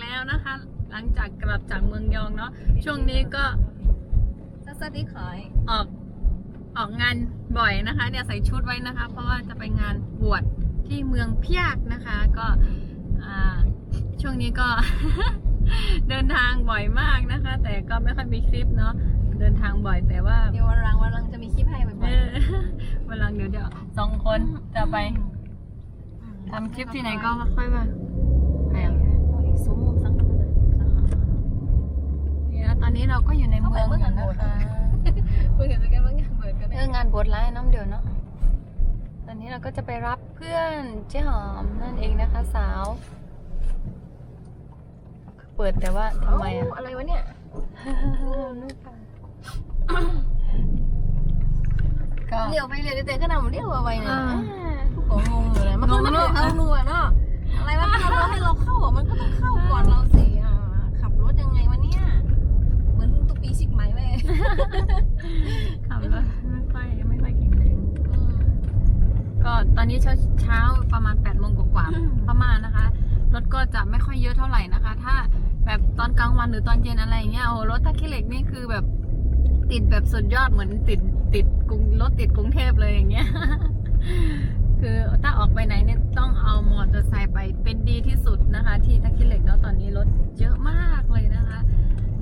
แล้วนะคะ หลังจากกลับจากเมืองยองเนาะช่วงนี้ก็ซัสดีขายออกออกงานบ่อยนะคะเนี่ยใส่ชุดไว้นะคะ เพราะว่าจะไปงานบวชที่เมืองเพียกนะคะ ก็อ่าช่วงนี้ก็เดินทางบ่อยมากนะคะ แต่ก็ไม่ค่อยมีคลิปเนาะเดินทางบ่อยแต่ว่าเดี๋ยววันหลังวันหลังจะมีคลิปให้บ่เออยอวันหลังเดี๋ยวเดี๋ยวสองคนจะไปๆทำคลิปที่ไหนก็ค่อยว่าไปอะ ซูมสังกัดนะ เนี่ย ตอนนี้เราก็อยู่ในเมืองอยู่นะคะคุยกันไปกันบางอย่างเหมือนกันเอองานบวชไล่น้ำเดียวเนาะตอนนี้เราก็จะไปรับเพื่อนเจ๊หอมนั่นเองนะคะสาว เปิดแต่ว่าทำไมอะอะไรวะเนี่ยก็เลี้ยวไปเลี้ยวแต่ก็นำเลี้ยวไปเนี่ยอ่าทุกคนงงอยู่เลยมันก็ไม่เข้ารัวเนาะอะไรวะถ้าเราให้เราเข้าอะมันก็ต้องเข้าก่อนเราสิอะขับรถยังไงวะเนี่ยเหมือน ตุกปีสิกไหมเว้ยขับรถไม่ค่อยไม่ค่อยเก่งเลยก็ตอนนี้เช้าเช้าประมาณ8ปดโมงกว่าๆประมาณนะคะ รถก็จะไม่ค่อยเยอะเท่าไหร่นะคะ ถ้าแบบตอนกลางวันหรือตอนเย็นอะไรอย่างเงี้ยโอ้โหรถตะขี้เหล็กนี่คือแบบติดแบบสุดยอดเหมือนติดติดกรุงรถติดกรุงเทพเลยอย่างเงี้ย คือถ้าออกไปไหนเนี่ยต้องเอามอเตอร์ไซค์ไปเป็นดีที่สุดนะคะ ที่ตะขี้เหล็กแล้วตอนนี้รถเยอะมากเลยนะคะ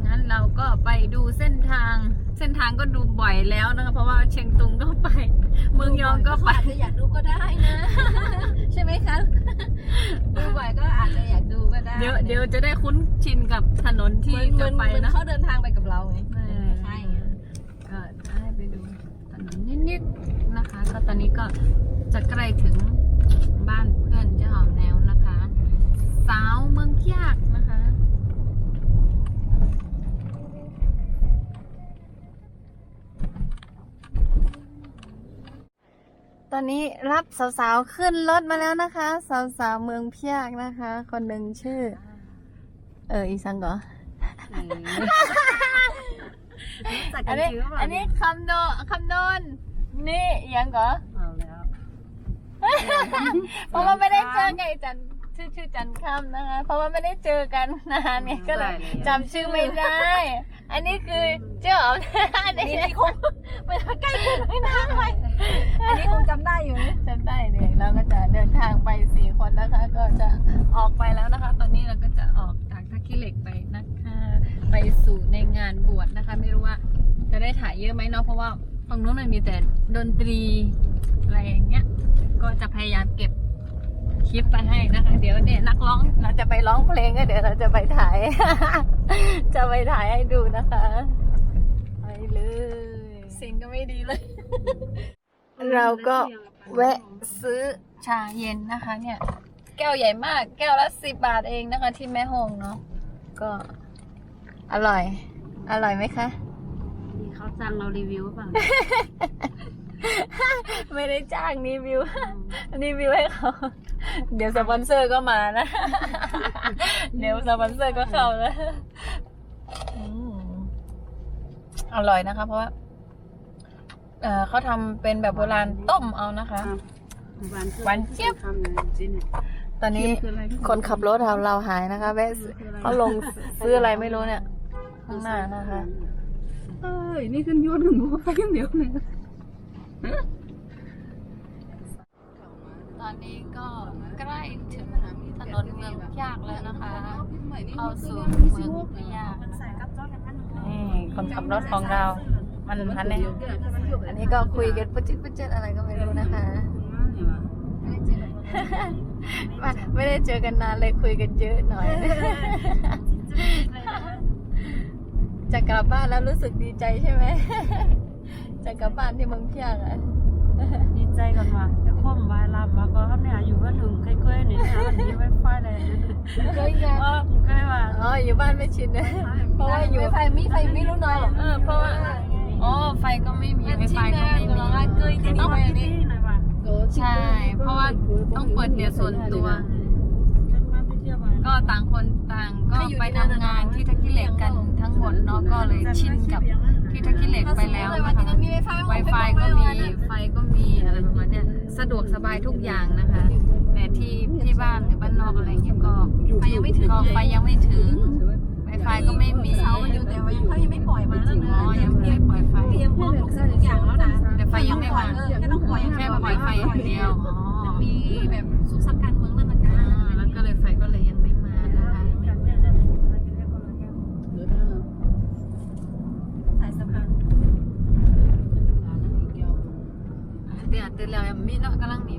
งั้นเราก็ไปดูเส้นทาง เส้นทางก็ดูบ่อยแล้วนะคะ เพราะว่าเชียงตุงก็ไป เมืองยองก็ไป อาจจะอยากดูก็ได้นะ ใช่ไหมคะ ดูบ่อยก็อาจจะอยากดูก็ได้เดี๋ยวเดี๋ยวจะได้คุ้นชินกับถนนที่เหมือนเหมืจะอนไปเหมือนนะ เขาเดินทางไปกับเราไงเออ ใช่ไงก็ให้ไปดูถนนนิดๆนะคะ ก็ตอนนี้ก็จะใกล้ถึงบ้านเพื่อนเจ้าหอมแนวนะคะ สาวเมืองพิยากนะคะ ตอนนี้รับสาวๆขึ้นรถมาแล้วนะคะ สาวๆเมืองเพียกนะคะ คนหนึ่งชื่อ เอออีสังเหรออันนี้อันนี้คำโดคำโดนนี่อีหยังเหรอเอาแล้วเพราะว่าไม่ได้เจอกันไอ้จันชื่อชื่อจันค่ำนะคะ เพราะว่าไม่ได้เจอกันนานเนี่ยก็เลยจำชื่อไม่ได้ อันนี้คือเจ้าอ๋อมอันนี้คงไม่ใกล้ถึงไม่นานเลย อันนี้คงจำได้อยู่นะจำได้เลยเราก็จะเดินทางไปสี่คนนะคะ ก็จะออกไปแล้วนะคะ ตอนนี้เราก็จะออกจากท่าขี้เหล็กไปนะคะ ไปสู่ในงานบวชนะคะ ไม่รู้ว่าจะได้ถ่ายเยอะไหมเนาะเพราะว่าฝั่งนู้นมันมีแต่ดนตรีอะไรอย่างเงี้ย ก็จะพยายามเก็บคลิปไปให้นะคะ เดี๋ยวเนี่ยนักร้องเราจะไปร้องเพลงก็เดี๋ยวเราจะไปถ่าย จะไปถ่ายให้ดูนะคะ ไปเลยสิ่งก็ไม่ดีเลย เราก็แวะซื้อชาเย็นนะคะ เนี่ย แก้วใหญ่มาก แก้วละสิบบาทเองนะคะ ที่แม่ฮงเนาะก็อร่อย อร่อยไหมคะนี่เขาจ้างเรารีวิวเปล่าไม่ได้จ้างรีวิวรีวิวให้เขา เดี๋ยวสปอนเซอร์ก็มานะ เดี๋ยวสปอนเซอร์ก็เข้าแล้วอืมอร่อยนะคะ เพราะว่า เออเขาทำเป็นแบบโบราณต้มเอานะคะ หวานเจี๊ยบตอนนี้คนขับรถเราเราหายนะคะแวะซื้อเขาลงซื้ออะไรไม่รู้เนี่ย ข้างหน้านะคะ เอ้ย นี่ขึ้นยอดของหนูไปยังเดียวเลยตอนนี้ก็ใกล้ถึงถนนเมืองพยากแล้วนะคะเข้าสู่เมืองพยากนี่คนขับรถของเรา มันทันเนี่ยอันนี้ก็คุยกันปุ๊จิตปุ๊จิตอะไรก็ไม่รู้นะคะไม่ไม่ได้เจอกันนานเลยคุยกันเยอะหน่อย จะกลับบ้านแล้วรู้สึกดีใจใช่ไหม จะกลับบ้านที่เมืองพยากอะดีใจก่อนว่ะจะคมวายลำมาก็เนี่ยอยู่ก็ถึงใกล้ๆนี่นะวันนี้ไวไฟเลยเคยยังอ๋อใกล้ว่าอ๋ออยู่บ้านไม่ชินนะเพราะว่าอยู่ไฟมีไฟไม่รู้หน่อยเออเพราะว่า อ๋อไฟก็ไม่มีไฟก็ไม่มีเกยจะต้องไปไปนี่ที่ไหนวะใช่ เพราะว่าต้องเปิดเน็ตส่วนตัวมาไปเที่ยวมาก็ต่างคนต่างก็ไปทำงานที่ทักกิเหล็กกันทั้งหมดเนาะก็เลยชินกับที่ทักกิเหล็กไปแล้วเลยนะวันที่คะนั้นมีไวไฟ Wi-Fi ก็มีไฟก็มีอะไรประมาณเนี้ยสะดวกสบายทุกอย่างนะคะแต่ที่ที่บ้านานนอกอะไรเงี้ยก็ไฟยังไม่ถึงก็ไฟยังไม่ถึง ไฟก็ไม่มีเสามันอยู่แต่ว่ายังเขายังไม่ปล่อยมาแล้วนะอ๋อยังไม่ปล่อยไฟเตรียมพร้อมทุกสิ่งทุกอย่างแล้วนะแต่ไฟยังไม่มาเออแค่ต้องปล่อยแค่ปล่อยไฟอย่างเดียวอ๋อมีแบบสุสานการเมืองนั่นนะจ๊ะแล้วก็เลยไฟก็เลยยังไม่มานะคะสายสะพานเดี๋ยวตื่นแล้วยังมีเนาะกำลังมี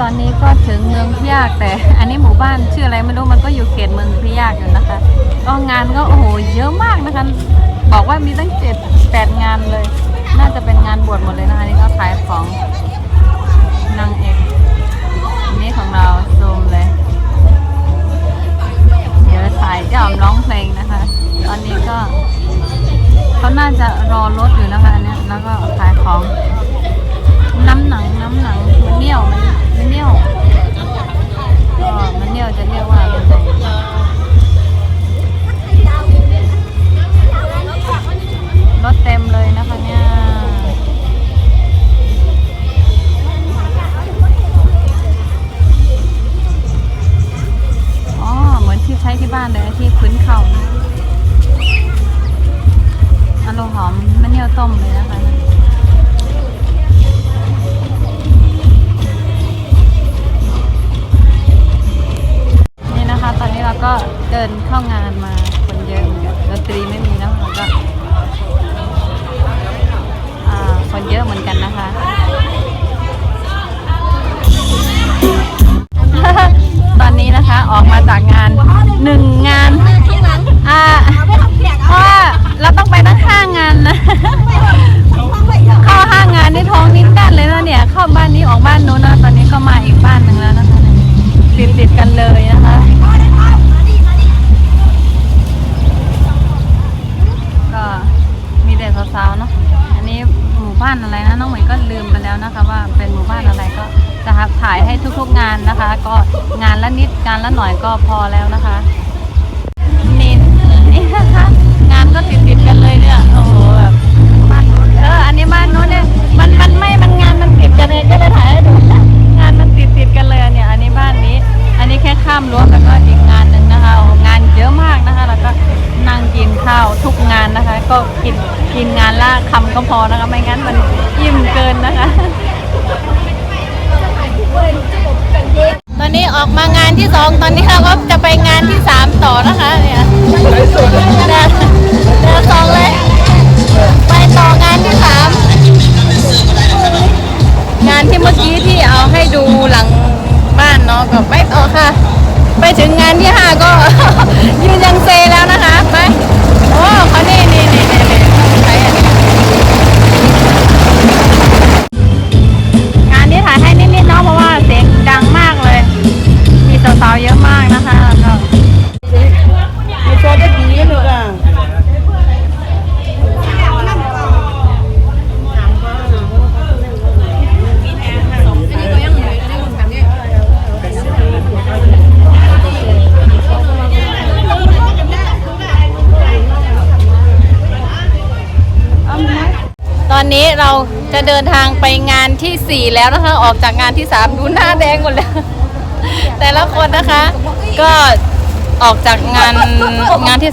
ตอนนี้ก็ถึงเมืองพิยากแต่ อันนี้หมู่บ้านชื่ออะไรไม่รู้มันก็อยู่เขตเมืองพิยากอยู่นะคะก็งานก็โอ้โหเยอะมากนะคะ บอกว่ามีตั้งเจ็ดแปดงานเลย น่าจะเป็นงานบวชหมดเลยนะคะนี่ก็ขายของนางเอกนนี้ของเราซูมเลย เดี๋ยวถ่ายจะอมร้องเพลงนะคะ ตอนนี้ก็เขาน่าจะรอรถอยู่นะคะเนี่ยแล้วก็ขายของ น้ำหนังน้ำหนังมันเนี่ยวมันมันเนี่ยวก็มันเนี่ยว ก็เดินเข้างานมาคนเยอะเหมือนกันดนตรีไม่มีนะเราก็อ่าคนเยอะเหมือนกันนะคะตอนนี้นะคะออกมาจากงานหนึ่งงานอ่าเพราะว่าเราต้องไปตั้งห้างานนะเข้าห้างานนี่ท้องนิ้นด้านเลยนะเนี่ย เข้าบ้านนี้ออกบ้านโน้นนะตอนนี้ก็มาอีกบ้านหนึ่งแล้วนะคะติดติดกันเลยนะคะานอะไรนะน้องเหมยก็ลืมไปแล้วนะคะ ว่าเป็นหมู่บ้านอะไรก็จะถ่ายให้ทุกๆงานนะคะ ก็งานละนิดงานละหน่อยก็พอแล้วนะคะนี่นี่นะคะงานก็ติดติดกันเลยเนี่ยโอ้โหแบบบ้านนู้นเอออันนี้บ้านนู้นเนี่ยมันมันไม่มันงานมันติดกันเลยก็เลยถ่ายให้ดูงานมันติดติดกันเลยเนี่ย อันนี้บ้านนี้ อันนี้แค่ข้ามรั้วแล้วก็อีกงานหนึ่งนะคะงาน เยอะมากนะคะ แล้วก็นั่งกินข้าวทุกงานนะคะ ก็กินกินงานละคำก็พอนะคะ ไม่งั้นมันอิ่มเกินนะคะ ตอนนี้ออกมางานที่สองตอนนี้เราก็จะไปงานที่สามต่อนะคะเนี่ยเดินเดินสองเลย ไปต่องานที่สามงานที่เมื่อกี้ที่เอาให้ดูหลังบ้านเนาะก็ไปต่อค่ะ ถึงงานที่ 5 ก็ ยืนยังเซแล้ว อนนี้เราจะเดินทางไปงานที่ 4 แล้วนะคะ ออกจากงานที่ 3 ดูหน้าแดงหมดแล้ว แต่ละคนนะคะ ก็ออกจากงานงานที่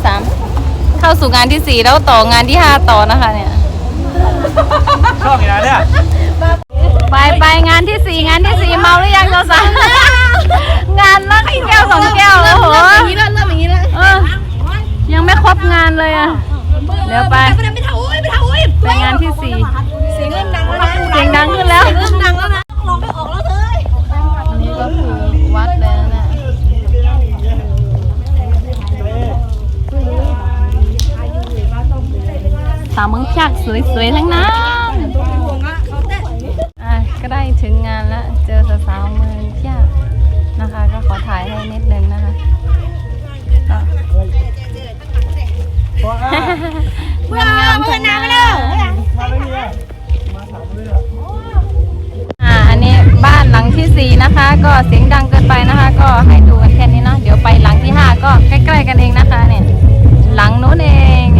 3 เข้าสู่งานที่ 4 แล้วต่องานที่ 5 ต่อนะคะเนี่ยชอบอย่างนี้เนี่ยไปไปงานที่ 4 งานที่ 4 เมาหรือยังเราสาวๆงานละแก้วสองแก้วโอ้โหอย่างนี้แล้วเริ่มอย่างนี้แล้วเออยังไม่ครบงานเลยอะเดี๋ยวไป ไปงานที่สี่เสียงเริ่มดังแล้วนะเสียงดังขึ้นแล้วเริ่มดังแล้วนะลองไม่ออกแล้วเลยอันนี้ก็คือวัดแล้วนะสาวเมืองพิยากสวยๆทั้งนั้น สี่นะคะ ก็เสียงดังเกินไปนะคะ ก็ให้ดูกันแค่นี้เนาะเดี๋ยวไปหลังที่ห้าก็ใกล้ ๆ กันเองนะคะเนี่ยหลังนู้นเอง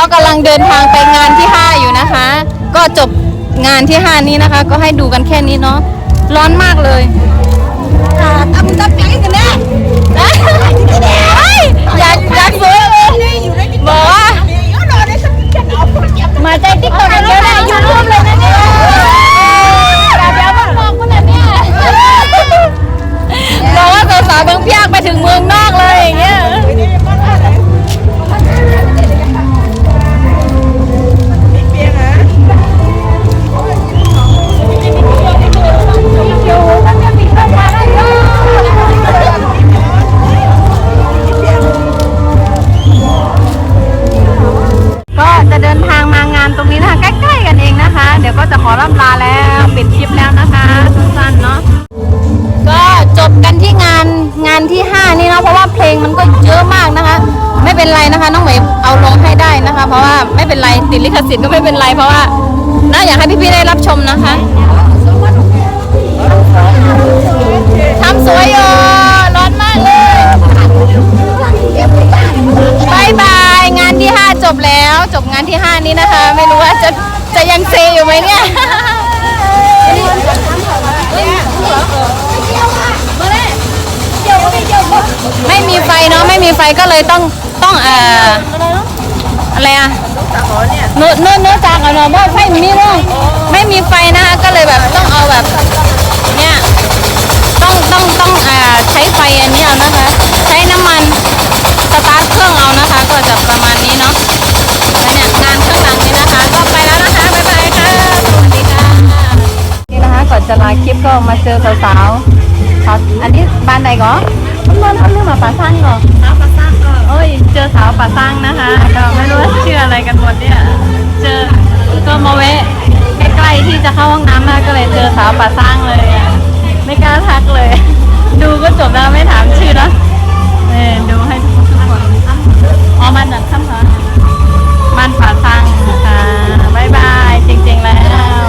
เขากำลังเดินทางไปงานที่ 5 อยู่นะคะ ก็จบงานที่ 5 นี้นะคะ ก็ให้ดูกันแค่นี้เนาะร้อนมากเลยทำตับปีกันแน่อยากอยากสวยเลยบอกว่ามาใจติ๊กต็อกเยอะเลยยูทูบเลยนะเนี่ยเดี๋ยวมันบอกกูนะเนี่ยบอกว่าสาว เพลงมันก็เยอะมากนะคะ ไม่เป็นไรนะคะ น้องเหมยเอาลงให้ได้นะคะ เพราะว่าไม่เป็นไรติดลิขสิทธิ์ก็ไม่เป็นไรเพราะว่าน่าอยากให้พี่ๆได้รับชมนะคะทำสวยอยู่ร้อนมากเลยบายบายงานที่ 5 จบแล้ว จบงานที่ 5 นี้นะคะ ไม่รู้ว่าจะจะยังเซอยู่ไหมเนี่ย ไม่มีไฟเนาะไม่มีไฟก็เลยต้องต้องเอ่ออะไรอะเนื้อเนื้อเนื้อจากอะเนาะเพราะไฟมันมีเนาะไม่มีไฟนะคะก็เลยแบบต้องเอาแบบเนี่ยต้องต้องต้องเอ่อใช้ไฟอันนี้เอานะคะใช้น้ำมันสตาร์ทเครื่องเอานะคะ ก็จะประมาณนี้เนาะแล้วเนี่ยงานข้างหลังนี้นะคะ ก็ไปแล้วนะคะบ๊ายบายค่ะสวัสดีค่ะนี่นะคะก่อนจะลาคลิปก็มาเจอสาวๆ สาอันนี้บ้านใดก่อนบ้านเรื่องมาป่าซ่างก่อนสาวป่าซ่างก่อนโอ้ย เจอสาวป่าซ่างนะคะก็ไม่รู้ว่าชื่ออะไรกันหมดเนี่ย เจอก็มาเวะใกล้ๆที่จะเข้าห้องน้ำมาก็เลยเจอสาวป่าซ่างเลย ไม่กล้าทักเลย ดูก็จบแล้วไม่ถามชื่อแล้วเออดูให้ทุกคนอ๋อมันหนักข้นเหรอมันป่าซ่างค่ะบ๊ายบายจริงๆแล้ว